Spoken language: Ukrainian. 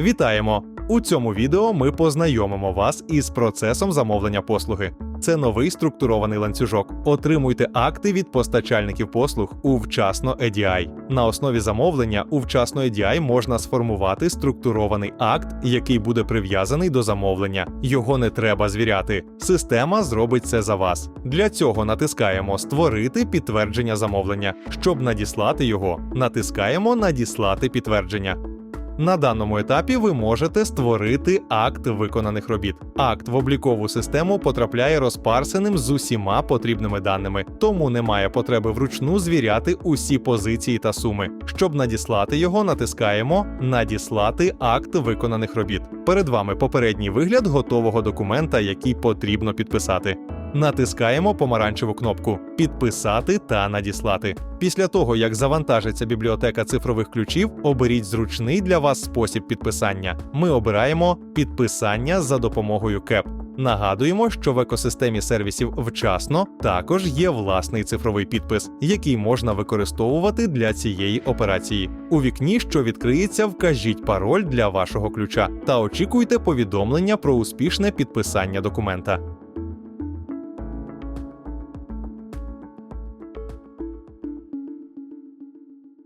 Вітаємо! У цьому відео ми познайомимо вас із процесом замовлення послуги. Це новий структурований ланцюжок. Отримуйте акти від постачальників послуг у вчасно EDI. На основі замовлення у вчасно EDI можна сформувати структурований акт, який буде прив'язаний до замовлення. Його не треба звіряти. Система зробить це за вас. Для цього натискаємо Створити підтвердження замовлення. Щоб надіслати його, натискаємо Надіслати підтвердження. На даному етапі ви можете створити акт виконаних робіт. Акт в облікову систему потрапляє розпарсеним з усіма потрібними даними, тому немає потреби вручну звіряти усі позиції та суми. Щоб надіслати його, натискаємо Надіслати акт виконаних робіт. Перед вами попередній вигляд готового документа, який потрібно підписати. Натискаємо помаранчеву кнопку Підписати та надіслати. Після того, як завантажиться бібліотека цифрових ключів, оберіть зручний для вас спосіб підписання. Ми обираємо підписання за допомогою КЕП. Нагадуємо, що в екосистемі сервісів вчасно також є власний цифровий підпис, який можна використовувати для цієї операції. У вікні, що відкриється, вкажіть пароль для вашого ключа та очікуйте повідомлення про успішне підписання документа.